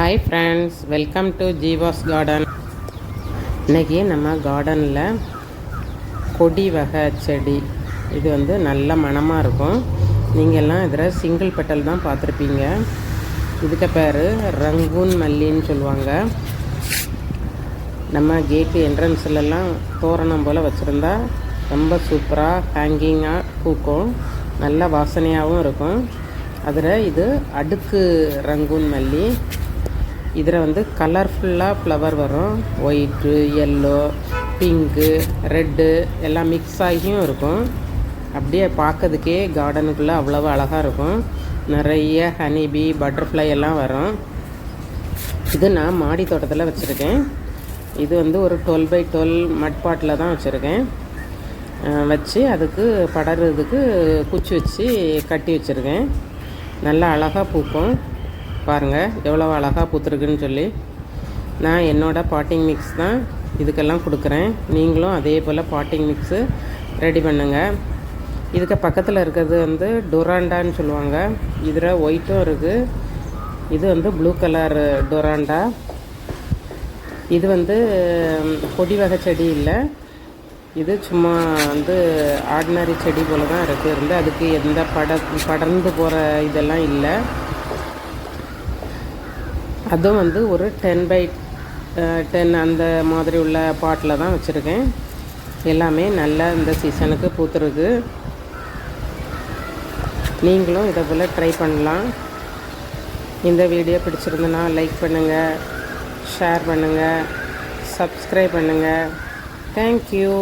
Hi friends welcome to Jeeva's garden இன்றைக்கி நம்ம கார்டனில் கொடி வகை செடி இது வந்து நல்ல மணமாக இருக்கும். நீங்கள்லாம் இதில் சிங்கிள் பெட்டல் தான் பார்த்துருப்பீங்க. இதுக்கு பேர் ரங்கூன் மல்லின்னு சொல்லுவாங்க. நம்ம கேட்டு என்ட்ரன்ஸ்லலாம் தோரணம் போல் வச்சுருந்தா ரொம்ப சூப்பராக ஹேங்கிங்காக பூக்கும். நல்ல வாசனையாகவும் இருக்கும். அதில் இது அடுக்கு ரங்கூன் மல்லி இதில் வந்து கலர்ஃபுல்லாக ஃப்ளவர் வரும். ஒயிட்டு எல்லோ பிங்க்கு ரெட்டு எல்லாம் மிக்ஸ் ஆகியும் இருக்கும். அப்படியே பார்க்கறதுக்கே கார்டனுக்குள்ளே அவ்வளோ அழகாக இருக்கும். நிறைய ஹனிபி பட்டர்ஃப்ளை எல்லாம் வரும். இது நான் மாடி தோட்டத்தில் வச்சுருக்கேன். இது வந்து ஒரு டுவெல் பை டுவெல் மட்பாட்டில் தான் வச்சுருக்கேன். வச்சு அதுக்கு படறதுக்கு குச்சி வச்சு கட்டி வச்சுருக்கேன். நல்லா அழகாக பூக்கும். பாருங்கள் எவ்வளோ அழகாக பூத்துருக்குன்னு சொல்லி. நான் என்னோடய பாட்டிங் மிக்ஸ் தான் இதுக்கெல்லாம் கொடுக்குறேன். நீங்களும் அதே போல் பாட்டிங் மிக்ஸு ரெடி பண்ணுங்கள் இதுக்கு பக்கத்தில் இருக்கிறது வந்து டொராண்டான்னு சொல்லுவாங்க. இதில் ஒயிட்டும் இருக்குது இது வந்து ப்ளூ கலர் டொராண்டா. இது வந்து கொடி வகை செடி இல்லை. இது சும்மா வந்து ஆர்டினரி செடி போல தான் இருக்குது இருந்து அதுக்கு எந்த பட படர்ந்து போகிற இதெல்லாம் இல்லை. அதுவும் வந்து ஒரு டென் பை டென் அந்த மாதிரி உள்ள பாட்டில் தான் வச்சுருக்கேன். எல்லாமே நல்லா இந்த சீசனுக்கு பூத்துருக்கு. நீங்களும் இதை போல் ட்ரை பண்ணலாம். இந்த வீடியோ பிடிச்சிருந்துன்னா லைக் பண்ணுங்கள் ஷேர் பண்ணுங்கள் சப்ஸ்கிரைப் பண்ணுங்கள் தேங்க்யூ